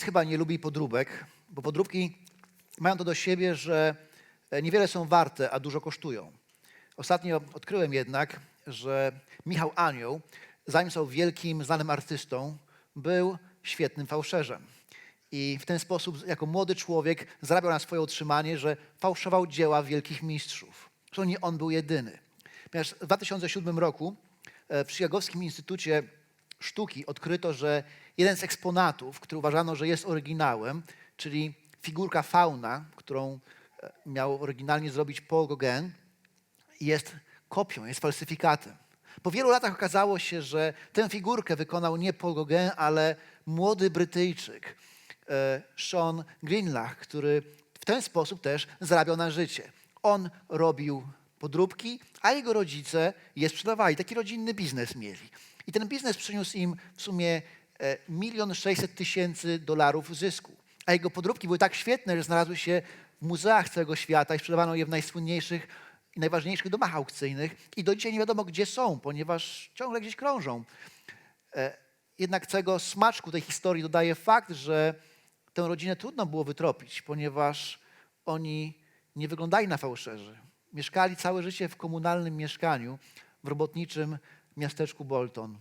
Nikt chyba nie lubi podróbek, bo podróbki mają to do siebie, że e, niewiele są warte, a dużo kosztują. Ostatnio odkryłem jednak, że Michał Anioł, zanim stał wielkim, znanym artystą, był świetnym fałszerzem. I w ten sposób, jako młody człowiek, zarabiał na swoje utrzymanie, że fałszował dzieła wielkich mistrzów. Zresztą nie on był jedyny. Ponieważ w 2007 roku e, w Chicagowskim Instytucie Sztuki odkryto, że jeden z eksponatów, który uważano, że jest oryginałem, czyli figurka fauna, którą e, miał oryginalnie zrobić Paul Gauguin, jest kopią, jest falsyfikatem. Po wielu latach okazało się, że tę figurkę wykonał nie Paul Gauguin, ale młody Brytyjczyk, e, Sean Greenlach, który w ten sposób też zarabiał na życie. On robił podróbki, a jego rodzice je sprzedawali. Taki rodzinny biznes mieli. I ten biznes przyniósł im w sumie e, milion sześćset tysięcy dolarów zysku. A jego podróbki były tak świetne, że znalazły się w muzeach całego świata i sprzedawano je w najsłynniejszych i najważniejszych domach aukcyjnych. I do dzisiaj nie wiadomo, gdzie są, ponieważ ciągle gdzieś krążą. E, Jednak całego smaczku tej historii dodaje fakt, że tę rodzinę trudno było wytropić, ponieważ oni nie wyglądali na fałszerzy. Mieszkali całe życie w komunalnym mieszkaniu w robotniczym miasteczku Bolton.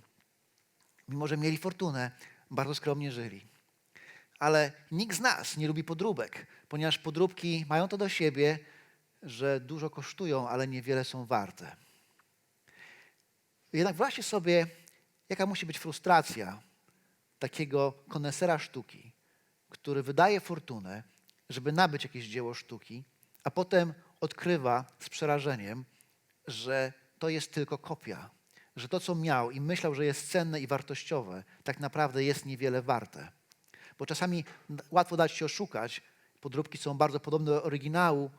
Mimo, że mieli fortunę, bardzo skromnie żyli. Ale nikt z nas nie lubi podróbek, ponieważ podróbki mają to do siebie, że dużo kosztują, ale niewiele są warte. Jednak wyobraźcie sobie, jaka musi być frustracja takiego konesera sztuki, który wydaje fortunę, żeby nabyć jakieś dzieło sztuki, a potem odkrywa z przerażeniem, że to jest tylko kopia, że to, co miał i myślał, że jest cenne i wartościowe, tak naprawdę jest niewiele warte. Bo czasami łatwo dać się oszukać, podróbki są bardzo podobne do oryginału,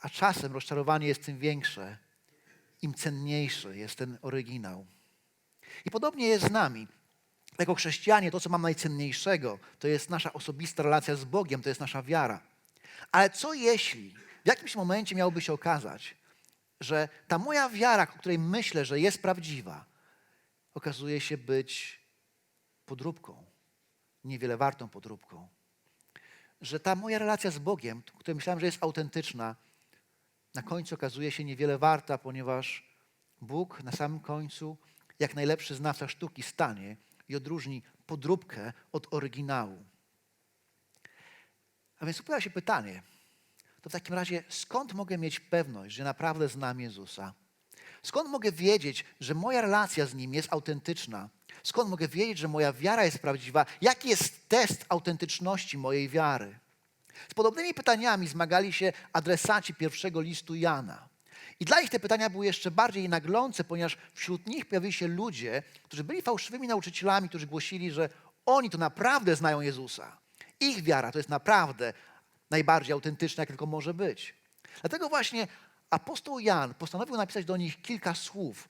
a czasem rozczarowanie jest tym większe, im cenniejszy jest ten oryginał. I podobnie jest z nami. Jako chrześcijanie to, co mam najcenniejszego, to jest nasza osobista relacja z Bogiem, to jest nasza wiara. Ale co jeśli w jakimś momencie miałoby się okazać, że ta moja wiara, o której myślę, że jest prawdziwa, okazuje się być podróbką, niewiele wartą podróbką. Że ta moja relacja z Bogiem, której myślałem, że jest autentyczna, na końcu okazuje się niewiele warta, ponieważ Bóg na samym końcu, jak najlepszy znawca sztuki, stanie i odróżni podróbkę od oryginału. A więc pojawia się pytanie, to w takim razie skąd mogę mieć pewność, że naprawdę znam Jezusa? Skąd mogę wiedzieć, że moja relacja z Nim jest autentyczna? Skąd mogę wiedzieć, że moja wiara jest prawdziwa? Jaki jest test autentyczności mojej wiary? Z podobnymi pytaniami zmagali się adresaci pierwszego listu Jana. I dla nich te pytania były jeszcze bardziej naglące, ponieważ wśród nich pojawili się ludzie, którzy byli fałszywymi nauczycielami, którzy głosili, że oni to naprawdę znają Jezusa. Ich wiara to jest naprawdę najbardziej autentyczna, jak tylko może być. Dlatego właśnie apostoł Jan postanowił napisać do nich kilka słów,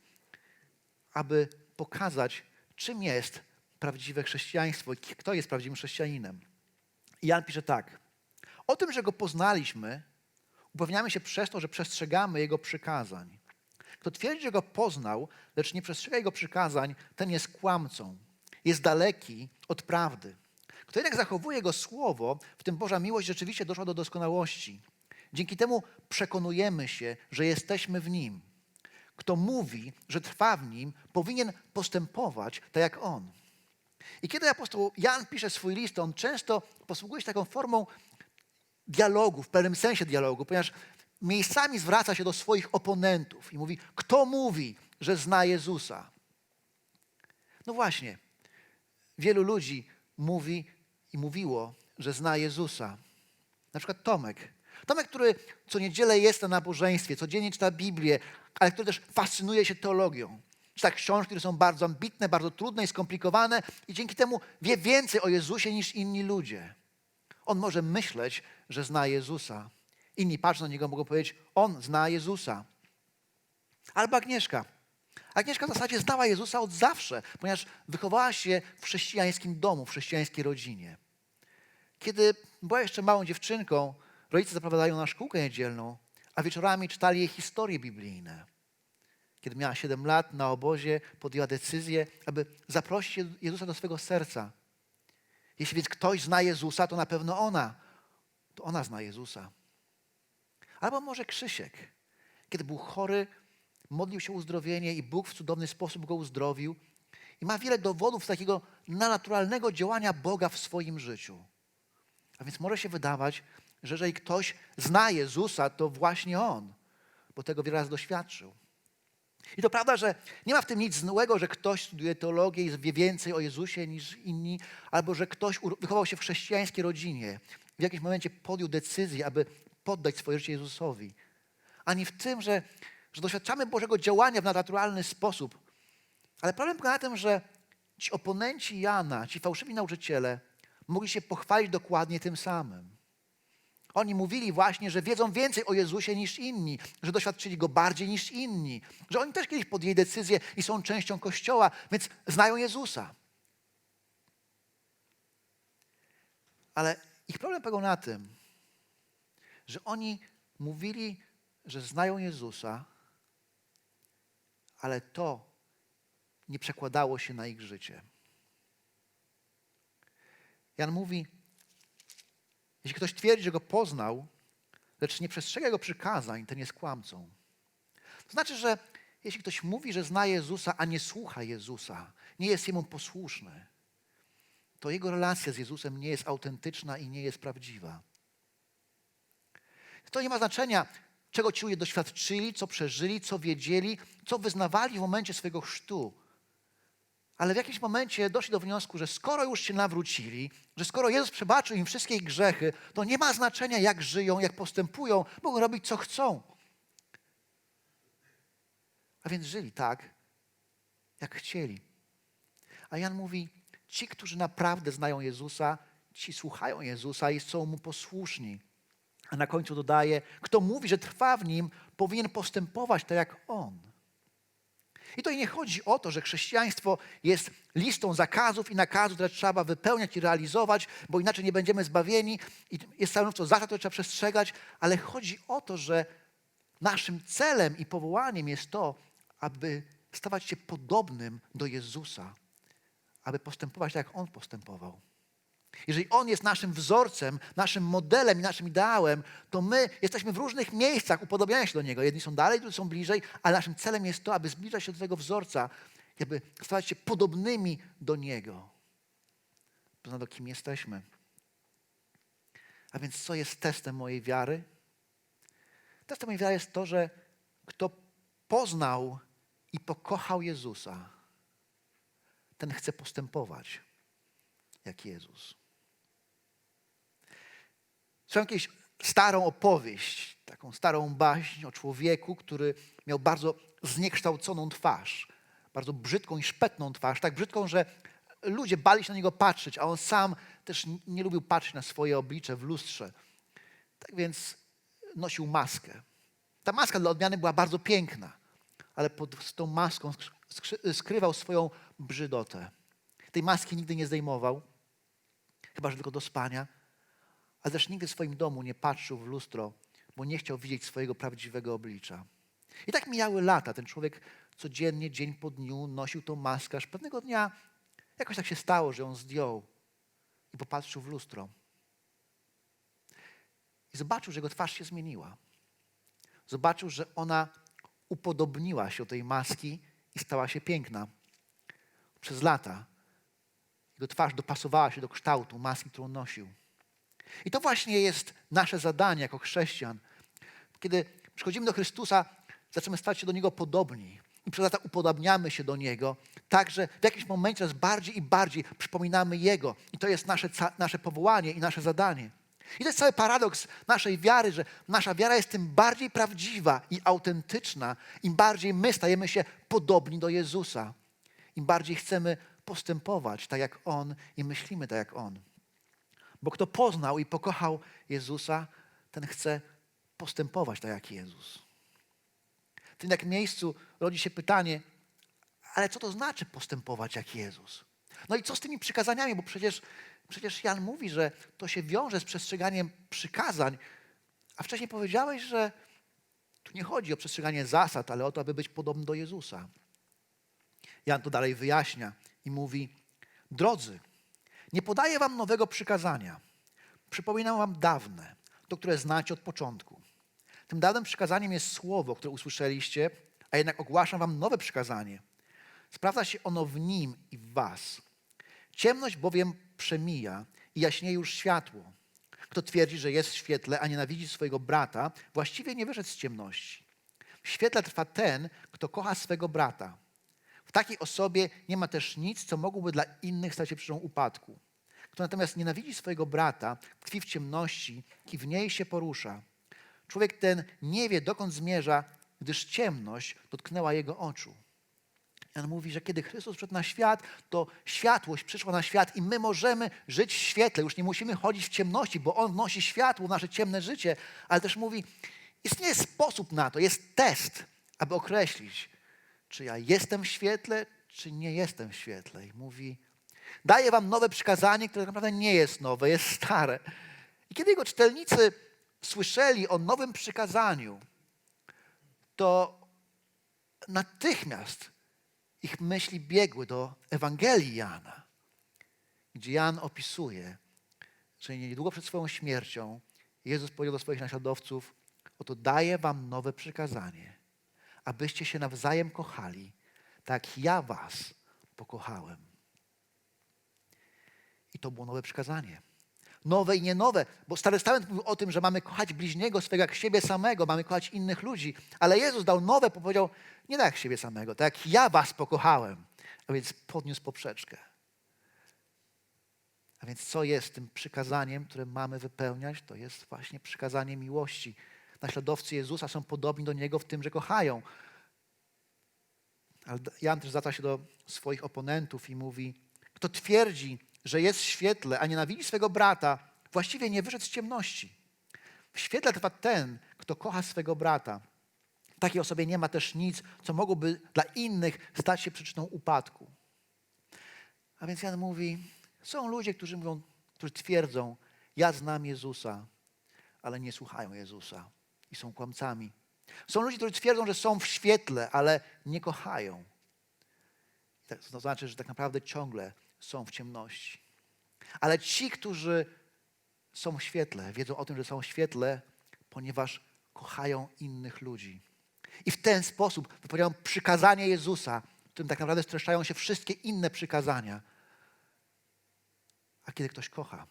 aby pokazać, czym jest prawdziwe chrześcijaństwo i kto jest prawdziwym chrześcijaninem. I Jan pisze tak. O tym, że go poznaliśmy, upewniamy się przez to, że przestrzegamy jego przykazań. Kto twierdzi, że go poznał, lecz nie przestrzega jego przykazań, ten jest kłamcą, jest daleki od prawdy. Kto jednak zachowuje jego słowo, w tym Boża miłość rzeczywiście doszła do doskonałości. Dzięki temu przekonujemy się, że jesteśmy w nim. Kto mówi, że trwa w nim, powinien postępować tak jak on. I kiedy apostoł Jan pisze swój list, on często posługuje się taką formą dialogu, w pewnym sensie dialogu, ponieważ miejscami zwraca się do swoich oponentów i mówi, kto mówi, że zna Jezusa? No właśnie, wielu ludzi mówi i mówiło, że zna Jezusa. Na przykład Tomek. Tomek, który co niedzielę jest na nabożeństwie, codziennie czyta Biblię, ale który też fascynuje się teologią. Czyta książki, które są bardzo ambitne, bardzo trudne i skomplikowane i dzięki temu wie więcej o Jezusie niż inni ludzie. On może myśleć, że zna Jezusa. Inni patrzą na niego, mogą powiedzieć, on zna Jezusa. Albo Agnieszka. Agnieszka w zasadzie znała Jezusa od zawsze, ponieważ wychowała się w chrześcijańskim domu, w chrześcijańskiej rodzinie. Kiedy była jeszcze małą dziewczynką, rodzice zaprowadzają na szkółkę niedzielną, a wieczorami czytali jej historie biblijne. Kiedy miała 7 lat na obozie, podjęła decyzję, aby zaprosić Jezusa do swego serca. Jeśli więc ktoś zna Jezusa, to na pewno ona. To ona zna Jezusa. Albo może Krzysiek. Kiedy był chory, modlił się o uzdrowienie i Bóg w cudowny sposób go uzdrowił. I ma wiele dowodów takiego naturalnego działania Boga w swoim życiu. A więc może się wydawać, że jeżeli ktoś zna Jezusa, to właśnie On, bo tego wiele razy doświadczył. I to prawda, że nie ma w tym nic złego, że ktoś studiuje teologię i wie więcej o Jezusie niż inni, albo że ktoś wychował się w chrześcijańskiej rodzinie, w jakimś momencie podjął decyzję, aby poddać swoje życie Jezusowi. Ani w tym, że, że doświadczamy Bożego działania w naturalny sposób. Ale problem polega na tym, że ci oponenci Jana, ci fałszywi nauczyciele, mogli się pochwalić dokładnie tym samym. Oni mówili właśnie, że wiedzą więcej o Jezusie niż inni, że doświadczyli Go bardziej niż inni, że oni też kiedyś podjęli decyzję i są częścią Kościoła, więc znają Jezusa. Ale ich problem polegał na tym, że oni mówili, że znają Jezusa, ale to nie przekładało się na ich życie. Jan mówi, jeśli ktoś twierdzi, że go poznał, lecz nie przestrzega jego przykazań, ten jest kłamcą. To znaczy, że jeśli ktoś mówi, że zna Jezusa, a nie słucha Jezusa, nie jest jemu posłuszny, to jego relacja z Jezusem nie jest autentyczna i nie jest prawdziwa. To nie ma znaczenia, czego ci ludzie doświadczyli, co przeżyli, co wiedzieli, co wyznawali w momencie swojego chrztu. Ale w jakimś momencie doszli do wniosku, że skoro już się nawrócili, że skoro Jezus przebaczył im wszystkie ich grzechy, to nie ma znaczenia, jak żyją, jak postępują, mogą robić, co chcą. A więc żyli tak, jak chcieli. A Jan mówi, ci, którzy naprawdę znają Jezusa, ci słuchają Jezusa i są Mu posłuszni. A na końcu dodaje, kto mówi, że trwa w Nim, powinien postępować tak jak On. I to nie chodzi o to, że chrześcijaństwo jest listą zakazów i nakazów, które trzeba wypełniać i realizować, bo inaczej nie będziemy zbawieni i jest całe mnóstwo zasad, które trzeba przestrzegać, ale chodzi o to, że naszym celem i powołaniem jest to, aby stawać się podobnym do Jezusa, aby postępować tak, jak On postępował. Jeżeli On jest naszym wzorcem, naszym modelem i naszym ideałem, to my jesteśmy w różnych miejscach upodobniania się do Niego. Jedni są dalej, drudzy są bliżej, ale naszym celem jest to, aby zbliżać się do tego wzorca, aby stawać się podobnymi do Niego. Poznać, kim jesteśmy. A więc co jest testem mojej wiary? Testem mojej wiary jest to, że kto poznał i pokochał Jezusa, ten chce postępować jak Jezus. Słyszałem jakąś starą opowieść, taką starą baśń o człowieku, który miał bardzo zniekształconą twarz, bardzo brzydką i szpetną twarz, tak brzydką, że ludzie bali się na niego patrzeć, a on sam też nie lubił patrzeć na swoje oblicze w lustrze. Tak więc nosił maskę. Ta maska dla odmiany była bardzo piękna, ale pod tą maską skrywał swoją brzydotę. Tej maski nigdy nie zdejmował, chyba że tylko do spania ale też nigdy w swoim domu nie patrzył w lustro, bo nie chciał widzieć swojego prawdziwego oblicza. I tak mijały lata. Ten człowiek codziennie, dzień po dniu nosił tą maskę, aż pewnego dnia jakoś tak się stało, że ją zdjął i popatrzył w lustro. I zobaczył, że jego twarz się zmieniła. Zobaczył, że ona upodobniła się do tej maski i stała się piękna. Przez lata jego twarz dopasowała się do kształtu maski, którą nosił. I to właśnie jest nasze zadanie jako chrześcijan. Kiedy przychodzimy do Chrystusa, zaczynamy stać się do Niego podobni. I przez lata upodabniamy się do Niego, tak że w jakimś momencie coraz bardziej i bardziej przypominamy Jego. I to jest nasze, nasze powołanie i nasze zadanie. I to jest cały paradoks naszej wiary, że nasza wiara jest tym bardziej prawdziwa i autentyczna, im bardziej my stajemy się podobni do Jezusa. Im bardziej chcemy postępować tak jak On i myślimy tak jak On. Bo kto poznał i pokochał Jezusa, ten chce postępować tak jak Jezus. W tym jak miejscu rodzi się pytanie, ale co to znaczy postępować jak Jezus? No i co z tymi przykazaniami? Bo przecież, przecież Jan mówi, że to się wiąże z przestrzeganiem przykazań, a wcześniej powiedziałeś, że tu nie chodzi o przestrzeganie zasad, ale o to, aby być podobny do Jezusa. Jan to dalej wyjaśnia i mówi, drodzy, Nie podaję wam nowego przykazania. Przypominam wam dawne, to, które znacie od początku. Tym dawnym przykazaniem jest słowo, które usłyszeliście, a jednak ogłaszam wam nowe przykazanie. Sprawdza się ono w nim i w was. Ciemność bowiem przemija i jaśnieje już światło. Kto twierdzi, że jest w świetle, a nienawidzi swojego brata, właściwie nie wyszedł z ciemności. W świetle trwa ten, kto kocha swego brata. W takiej osobie nie ma też nic, co mogłoby dla innych stać się przyczyną upadku. Kto natomiast nienawidzi swojego brata, tkwi w ciemności i w niej się porusza. Człowiek ten nie wie, dokąd zmierza, gdyż ciemność dotknęła jego oczu. Jan mówi, że kiedy Chrystus przyszedł na świat, to światłość przyszła na świat i my możemy żyć w świetle. Już nie musimy chodzić w ciemności, bo On wnosi światło w nasze ciemne życie. Ale też mówi, istnieje sposób na to, jest test, aby określić, czy ja jestem w świetle, czy nie jestem w świetle. I mówi, daję wam nowe przykazanie, które naprawdę nie jest nowe, jest stare. I kiedy jego czytelnicy słyszeli o nowym przykazaniu, to natychmiast ich myśli biegły do Ewangelii Jana, gdzie Jan opisuje, że niedługo przed swoją śmiercią Jezus powiedział do swoich naśladowców: Oto daję wam nowe przykazanie, abyście się nawzajem kochali, tak ja was pokochałem. I to było nowe przykazanie. Nowe i nie nowe, bo Stary Testament mówił o tym, że mamy kochać bliźniego swego jak siebie samego, mamy kochać innych ludzi, ale Jezus dał nowe, powiedział, nie tak jak siebie samego, tak jak ja was pokochałem, a więc podniósł poprzeczkę. A więc co jest tym przykazaniem, które mamy wypełniać? To jest właśnie przykazanie miłości. Naśladowcy Jezusa są podobni do Niego w tym, że kochają. Ale Jan też zwraca się do swoich oponentów i mówi, kto twierdzi, że jest w świetle, a nienawidzi swego brata, właściwie nie wyszedł z ciemności. W świetle trwa ten, kto kocha swego brata. Takiej osobie nie ma też nic, co mogłoby dla innych stać się przyczyną upadku. A więc Jan mówi, są ludzie, którzy mówią, którzy twierdzą, ja znam Jezusa, ale nie słuchają Jezusa i są kłamcami. Są ludzie, którzy twierdzą, że są w świetle, ale nie kochają. To znaczy, że tak naprawdę ciągle są w ciemności. Ale ci, którzy są w świetle, wiedzą o tym, że są w świetle, ponieważ kochają innych ludzi. I w ten sposób wypełniają przykazanie Jezusa, w którym tak naprawdę streszczają się wszystkie inne przykazania. A kiedy ktoś kocha,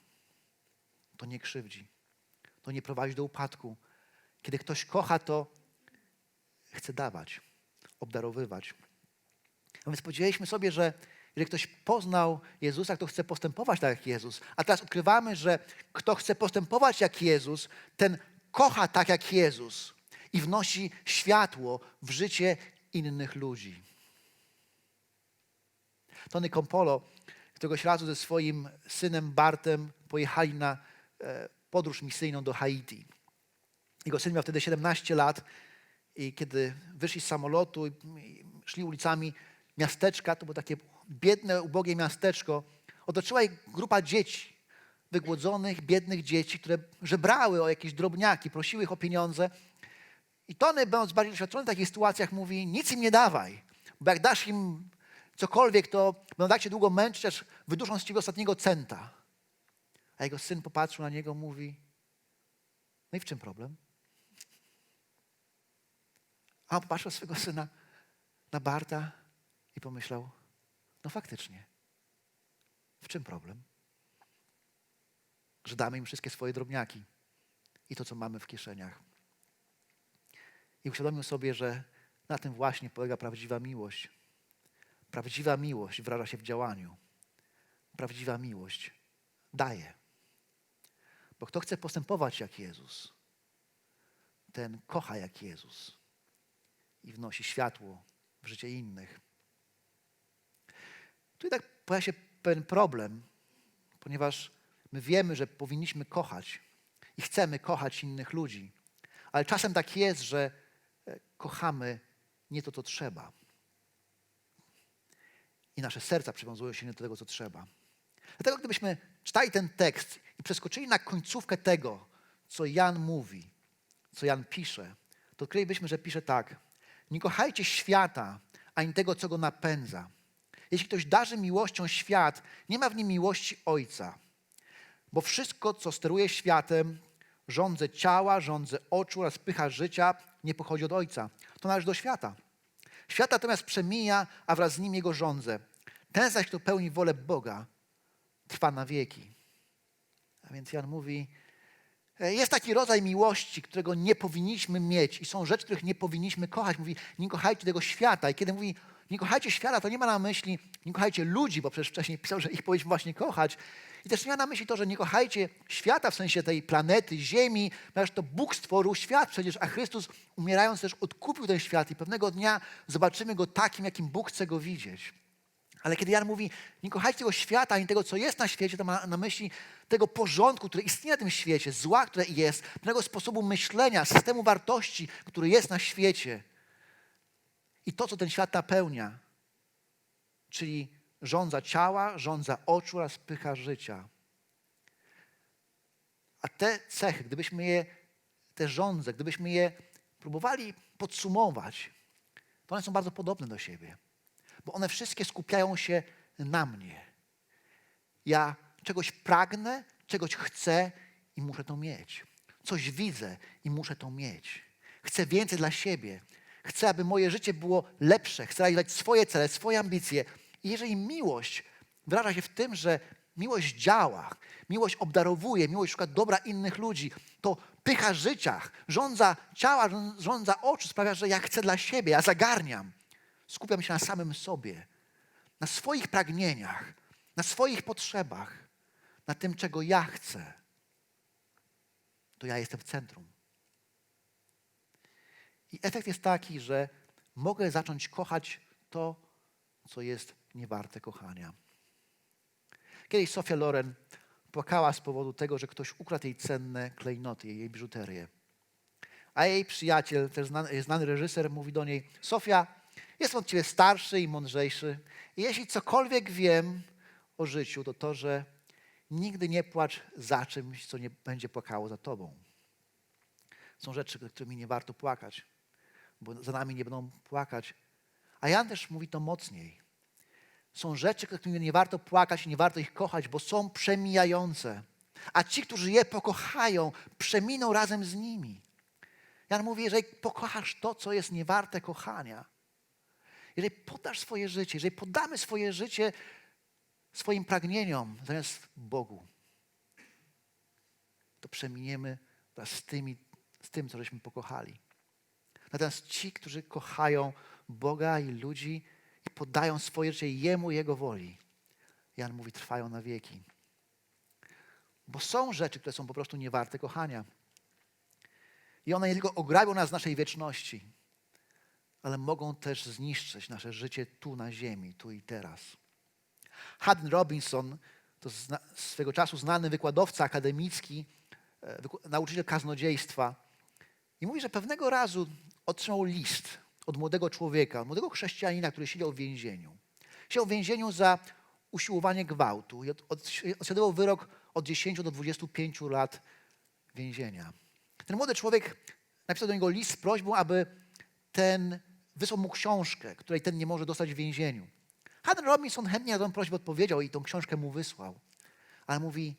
to nie krzywdzi, to nie prowadzi do upadku. Kiedy ktoś kocha, to chce dawać, obdarowywać. A więc powiedzieliśmy sobie, że jeżeli ktoś poznał Jezusa, kto chce postępować tak jak Jezus, a teraz odkrywamy, że kto chce postępować jak Jezus, ten kocha tak jak Jezus i wnosi światło w życie innych ludzi. Tony Kompolo któregoś razu ze swoim synem Bartem pojechali na e, podróż misyjną do Haiti. Jego syn miał wtedy 17 lat i kiedy wyszli z samolotu i szli ulicami miasteczka, to było takie biedne, ubogie miasteczko, otoczyła ich grupa dzieci, wygłodzonych, biednych dzieci, które żebrały o jakieś drobniaki, prosiły ich o pieniądze. I Tony, będąc bardziej doświadczony w takich sytuacjach, mówi, nic im nie dawaj, bo jak dasz im cokolwiek, to będą tak się długo męczyć, aż wyduszą z ciebie ostatniego centa. A jego syn popatrzył na niego, mówi, no i w czym problem? A on popatrzył swojego syna, na Barta i pomyślał, no faktycznie. W czym problem? Że damy im wszystkie swoje drobniaki i to, co mamy w kieszeniach. I uświadomił sobie, że na tym właśnie polega prawdziwa miłość. Prawdziwa miłość wyraża się w działaniu. Prawdziwa miłość daje. Bo kto chce postępować jak Jezus, ten kocha jak Jezus i wnosi światło w życie innych. Tu tak pojawia się pewien problem, ponieważ my wiemy, że powinniśmy kochać i chcemy kochać innych ludzi, ale czasem tak jest, że e, kochamy nie to, co trzeba. I nasze serca przywiązują się nie do tego, co trzeba. Dlatego, gdybyśmy czytali ten tekst i przeskoczyli na końcówkę tego, co Jan mówi, co Jan pisze, to odkrylibyśmy, że pisze tak. Nie kochajcie świata, ani tego, co go napędza. Jeśli ktoś darzy miłością świat, nie ma w nim miłości Ojca. Bo wszystko, co steruje światem, rządze ciała, rządze oczu oraz pycha życia, nie pochodzi od Ojca. To należy do świata. Świat natomiast przemija, a wraz z nim jego rządze. Ten zaś, kto pełni wolę Boga, trwa na wieki. A więc Jan mówi, e, jest taki rodzaj miłości, którego nie powinniśmy mieć i są rzeczy, których nie powinniśmy kochać. Mówi, nie kochajcie tego świata. I kiedy mówi, nie kochajcie świata, to nie ma na myśli, nie kochajcie ludzi, bo przecież wcześniej pisał, że ich powinniśmy właśnie kochać. I też nie ma na myśli to, że nie kochajcie świata w sensie tej planety, ziemi, ponieważ to Bóg stworzył świat przecież, a Chrystus umierając też odkupił ten świat i pewnego dnia zobaczymy go takim, jakim Bóg chce go widzieć. Ale kiedy Jan mówi, nie kochajcie tego świata, ani tego, co jest na świecie, to ma na myśli tego porządku, który istnieje na tym świecie, zła, które jest, pewnego sposobu myślenia, systemu wartości, który jest na świecie. I to, co ten świat napełnia, czyli rządza ciała, rządza oczu oraz pycha życia. A te cechy, gdybyśmy je, te rządze, gdybyśmy je próbowali podsumować, to one są bardzo podobne do siebie bo one wszystkie skupiają się na mnie. Ja czegoś pragnę, czegoś chcę i muszę to mieć. Coś widzę i muszę to mieć. Chcę więcej dla siebie. Chcę, aby moje życie było lepsze. Chcę realizować swoje cele, swoje ambicje. I jeżeli miłość wyraża się w tym, że miłość działa, miłość obdarowuje, miłość szuka dobra innych ludzi, to pycha życia, rządza ciała, rządza oczu sprawia, że ja chcę dla siebie, ja zagarniam. Skupiam się na samym sobie, na swoich pragnieniach, na swoich potrzebach, na tym, czego ja chcę. To ja jestem w centrum. I efekt jest taki, że mogę zacząć kochać to, co jest niewarte kochania. Kiedyś Sofia Loren płakała z powodu tego, że ktoś ukradł jej cenne klejnoty, jej biżuterię. A jej przyjaciel, też znany, znany reżyser, mówi do niej: Sofia, Jestem od ciebie starszy i mądrzejszy. I jeśli cokolwiek wiem o życiu, to to, że nigdy nie płacz za czymś, co nie będzie płakało za tobą. Są rzeczy, którymi nie warto płakać, bo za nami nie będą płakać. A Jan też mówi to mocniej. Są rzeczy, którymi nie warto płakać i nie warto ich kochać, bo są przemijające. A ci, którzy je pokochają, przeminą razem z nimi. Jan mówi, jeżeli pokochasz to, co jest niewarte kochania, jeżeli podasz swoje życie, jeżeli podamy swoje życie swoim pragnieniom zamiast Bogu, to przeminiemy wraz z, tymi, z tym, co żeśmy pokochali. Natomiast ci, którzy kochają Boga i ludzi i podają swoje życie Jemu Jego woli, Jan mówi, trwają na wieki. Bo są rzeczy, które są po prostu niewarte kochania. I one nie tylko ograbią nas z naszej wieczności, ale mogą też zniszczyć nasze życie tu na ziemi, tu i teraz. Haddon Robinson to swego czasu znany wykładowca akademicki, e, nauczyciel kaznodziejstwa. I mówi, że pewnego razu otrzymał list od młodego człowieka, od młodego chrześcijanina, który siedział w więzieniu. Siedział w więzieniu za usiłowanie gwałtu i od, od, wyrok od 10 do 25 lat więzienia. Ten młody człowiek napisał do niego list z prośbą, aby ten wysłał mu książkę, której ten nie może dostać w więzieniu. Haddon Robinson chętnie na tę prośbę odpowiedział i tą książkę mu wysłał. Ale mówi,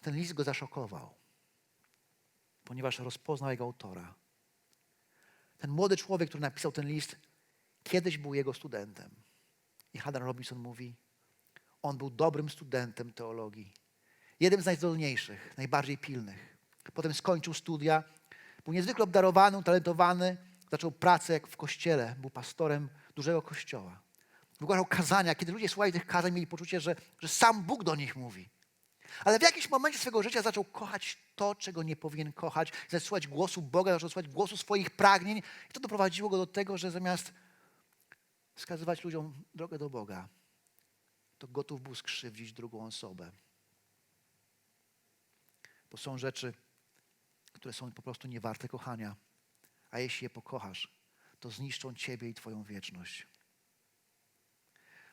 ten list go zaszokował, ponieważ rozpoznał jego autora. Ten młody człowiek, który napisał ten list, kiedyś był jego studentem. I Haddon Robinson mówi, on był dobrym studentem teologii. Jednym z najzdolniejszych, najbardziej pilnych. Potem skończył studia, był niezwykle obdarowany, utalentowany, Zaczął pracę w kościele, był pastorem dużego kościoła. Wygłaszał kazania. Kiedy ludzie słuchali tych kazań, mieli poczucie, że, że sam Bóg do nich mówi. Ale w jakimś momencie swojego życia zaczął kochać to, czego nie powinien kochać. Zaczął słuchać głosu Boga, zaczął słuchać głosu swoich pragnień. I to doprowadziło go do tego, że zamiast wskazywać ludziom drogę do Boga, to gotów był skrzywdzić drugą osobę. Bo są rzeczy, które są po prostu niewarte kochania a jeśli je pokochasz, to zniszczą Ciebie i Twoją wieczność.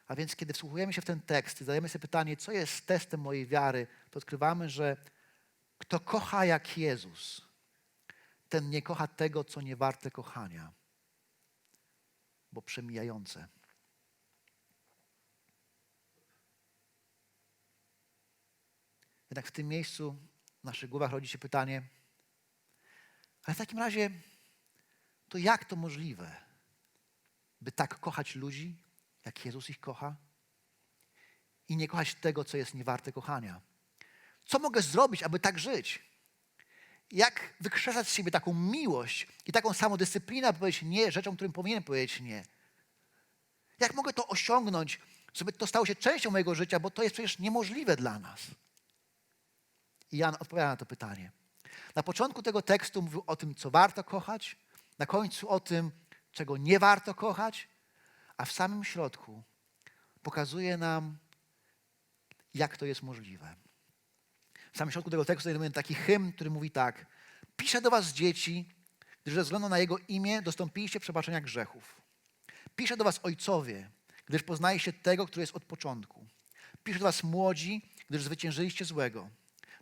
A więc, kiedy wsłuchujemy się w ten tekst i zadajemy sobie pytanie, co jest testem mojej wiary, to odkrywamy, że kto kocha jak Jezus, ten nie kocha tego, co nie warte kochania, bo przemijające. Jednak w tym miejscu w naszych głowach rodzi się pytanie, ale w takim razie, to jak to możliwe, by tak kochać ludzi, jak Jezus ich kocha i nie kochać tego, co jest niewarte kochania? Co mogę zrobić, aby tak żyć? Jak wykrzesać z siebie taką miłość i taką samodyscyplinę, aby powiedzieć nie rzeczom, którym powinienem powiedzieć nie? Jak mogę to osiągnąć, żeby to stało się częścią mojego życia, bo to jest przecież niemożliwe dla nas? I Jan odpowiada na to pytanie. Na początku tego tekstu mówił o tym, co warto kochać, na końcu o tym, czego nie warto kochać, a w samym środku pokazuje nam, jak to jest możliwe. W samym środku tego tekstu znajdujemy taki hymn, który mówi tak. Piszę do was dzieci, gdyż ze względu na Jego imię dostąpiliście przebaczenia grzechów. Piszę do was ojcowie, gdyż poznaliście tego, który jest od początku. Piszę do was młodzi, gdyż zwyciężyliście złego.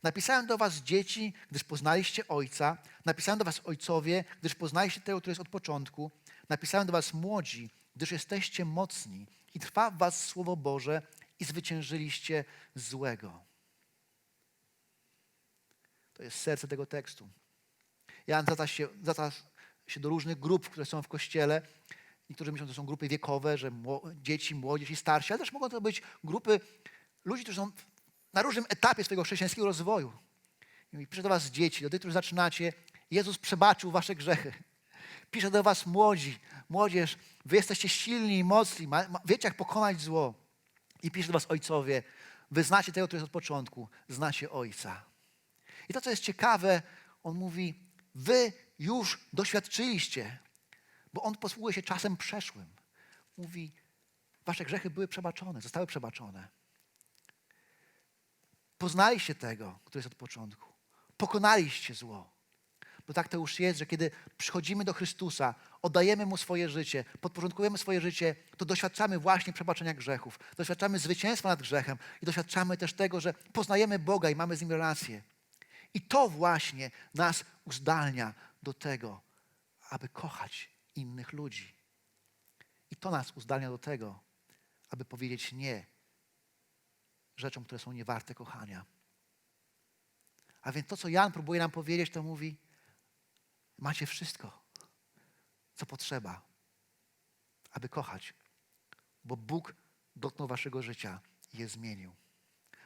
Napisałem do was dzieci, gdyż poznaliście Ojca. Napisałem do was ojcowie, gdyż poznaliście tego, który jest od początku. Napisałem do was młodzi, gdyż jesteście mocni i trwa w was Słowo Boże i zwyciężyliście złego. To jest serce tego tekstu. Jan zwraca się, się do różnych grup, które są w Kościele. Niektórzy myślą, że to są grupy wiekowe, że dzieci, młodzież i starsi, ale też mogą to być grupy ludzi, którzy są na różnym etapie swojego chrześcijańskiego rozwoju. I piszę do was dzieci, do tych, którzy zaczynacie. Jezus przebaczył wasze grzechy. Piszę do was młodzi, młodzież, wy jesteście silni i mocni, ma, ma, wiecie jak pokonać zło. I piszę do was ojcowie, wy znacie tego, który jest od początku, znacie Ojca. I to, co jest ciekawe, on mówi, wy już doświadczyliście, bo on posługuje się czasem przeszłym. Mówi, wasze grzechy były przebaczone, zostały przebaczone. Poznaliście tego, który jest od początku. Pokonaliście zło. Bo tak to już jest, że kiedy przychodzimy do Chrystusa, oddajemy Mu swoje życie, podporządkujemy swoje życie, to doświadczamy właśnie przebaczenia grzechów. Doświadczamy zwycięstwa nad grzechem i doświadczamy też tego, że poznajemy Boga i mamy z Nim relację. I to właśnie nas uzdalnia do tego, aby kochać innych ludzi. I to nas uzdalnia do tego, aby powiedzieć nie rzeczom, które są niewarte kochania. A więc to, co Jan próbuje nam powiedzieć, to mówi: macie wszystko, co potrzeba, aby kochać, bo Bóg dotknął waszego życia i je zmienił.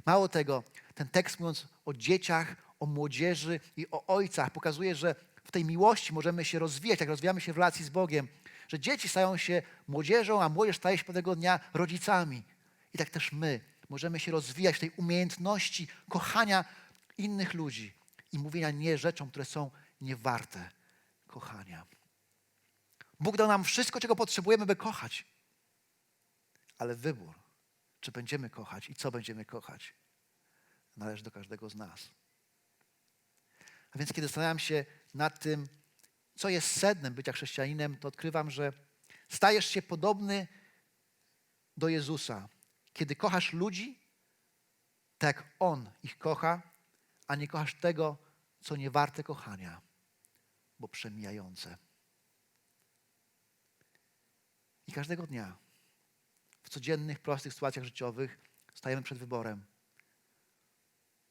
Mało tego, ten tekst mówiąc o dzieciach, o młodzieży i o ojcach pokazuje, że w tej miłości możemy się rozwijać, jak rozwijamy się w relacji z Bogiem, że dzieci stają się młodzieżą, a młodzież staje się pewnego dnia rodzicami. I tak też my możemy się rozwijać w tej umiejętności kochania innych ludzi i mówienia nie rzeczom, które są niewarte kochania. Bóg dał nam wszystko, czego potrzebujemy, by kochać. Ale wybór, czy będziemy kochać i co będziemy kochać, należy do każdego z nas. A więc kiedy zastanawiam się nad tym, co jest sednem bycia chrześcijaninem, to odkrywam, że stajesz się podobny do Jezusa, kiedy kochasz ludzi, tak jak On ich kocha, a nie kochasz tego, co nie warte kochania, bo przemijające. I każdego dnia w codziennych, prostych sytuacjach życiowych stajemy przed wyborem,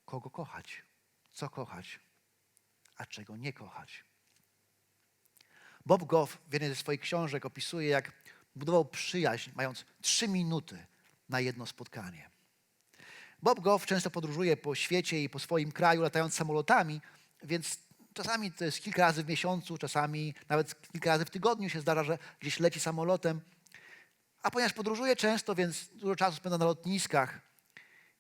kogo kochać, co kochać, a czego nie kochać. Bob Goff w jednej ze swoich książek opisuje, jak budował przyjaźń, mając trzy minuty na jedno spotkanie. Bob Goff często podróżuje po świecie i po swoim kraju, latając samolotami, więc czasami to jest kilka razy w miesiącu, czasami nawet kilka razy w tygodniu się zdarza, że gdzieś leci samolotem. A ponieważ podróżuje często, więc dużo czasu spędza na lotniskach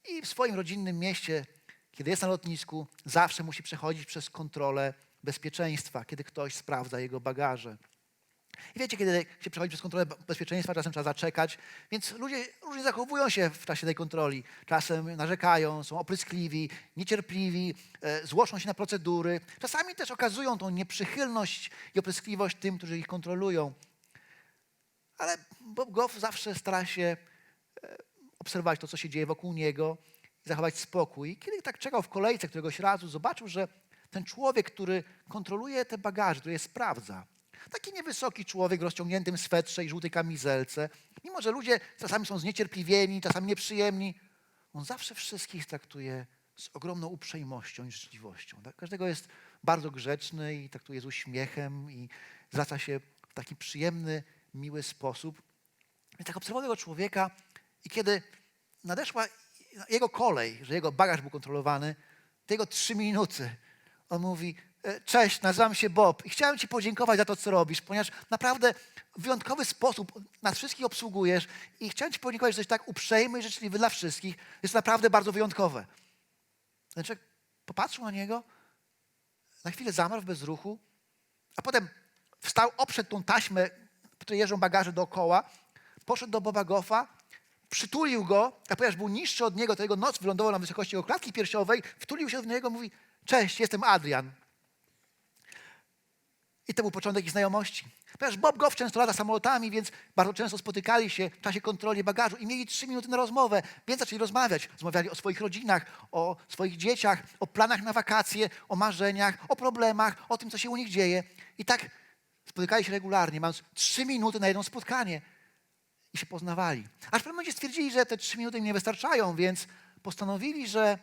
i w swoim rodzinnym mieście, kiedy jest na lotnisku, zawsze musi przechodzić przez kontrolę bezpieczeństwa, kiedy ktoś sprawdza jego bagaże. I wiecie, kiedy się przechodzi przez kontrolę bezpieczeństwa, czasem trzeba zaczekać, więc ludzie różnie zachowują się w czasie tej kontroli. Czasem narzekają, są opryskliwi, niecierpliwi, e, złoszą się na procedury. Czasami też okazują tą nieprzychylność i opryskliwość tym, którzy ich kontrolują. Ale Bob Goff zawsze stara się e, obserwować to, co się dzieje wokół niego i zachować spokój. I kiedy tak czekał w kolejce któregoś razu, zobaczył, że ten człowiek, który kontroluje te bagaże, który je sprawdza, taki niewysoki człowiek w rozciągniętym swetrze i żółtej kamizelce, mimo że ludzie czasami są zniecierpliwieni, czasami nieprzyjemni, on zawsze wszystkich traktuje z ogromną uprzejmością i życzliwością. Dla każdego jest bardzo grzeczny i traktuje z uśmiechem i zwraca się w taki przyjemny, miły sposób. Więc tak obserwował tego człowieka i kiedy nadeszła jego kolej, że jego bagaż był kontrolowany, te jego trzy minuty, on mówi, "E, cześć, nazywam się Bob i chciałem ci podziękować za to, co robisz, ponieważ naprawdę w wyjątkowy sposób nas wszystkich obsługujesz i chciałem ci podziękować, że jesteś tak uprzejmy i życzliwy dla wszystkich. Jest naprawdę bardzo wyjątkowe. Ten człowiek popatrzył na niego, na chwilę zamarł w bezruchu, a potem wstał, oprzedł tą taśmę, po której jeżdżą bagaże dookoła, poszedł do Boba Goffa, przytulił go, a ponieważ był niższy od niego, to jego noc wylądował na wysokości jego klatki piersiowej, wtulił się w niego, mówi, cześć, jestem Adrian. I to był początek ich znajomości. Ponieważ Bob Goff często lata samolotami, więc bardzo często spotykali się w czasie kontroli bagażu i mieli trzy minuty na rozmowę, więc zaczęli rozmawiać. Rozmawiali o swoich rodzinach, o swoich dzieciach, o planach na wakacje, o marzeniach, o problemach, o tym, co się u nich dzieje. I tak spotykali się regularnie, mając trzy minuty na jedno spotkanie i się poznawali. Aż w pewnym momencie stwierdzili, że te trzy minuty im nie wystarczają, więc postanowili, że,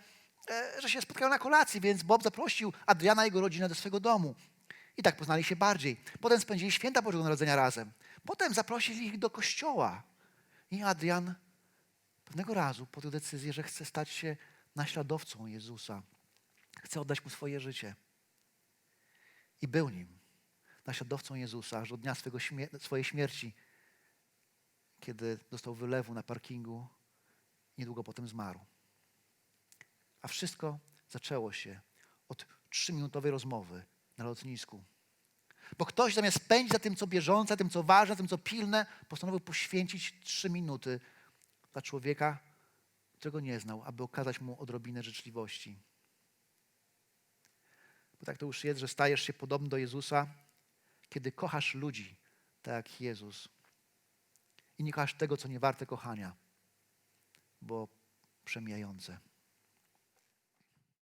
e, że się spotkają na kolacji, więc Bob zaprosił Adriana i jego rodzinę do swojego domu. I tak poznali się bardziej. Potem spędzili święta Bożego Narodzenia razem. Potem zaprosili ich do kościoła. I Adrian pewnego razu podjął decyzję, że chce stać się naśladowcą Jezusa. Chce oddać mu swoje życie. I był nim, naśladowcą Jezusa, aż do dnia swego śmie- swojej śmierci, kiedy dostał wylewu na parkingu, niedługo potem zmarł. A wszystko zaczęło się od trzyminutowej rozmowy na lotnisku. Bo ktoś zamiast pędzić za tym, co bieżące, tym, co ważne, tym, co pilne, postanowił poświęcić trzy minuty dla człowieka, którego nie znał, aby okazać mu odrobinę życzliwości. Bo tak to już jest, że stajesz się podobny do Jezusa, kiedy kochasz ludzi, tak jak Jezus. I nie kochasz tego, co nie warte kochania, bo przemijające.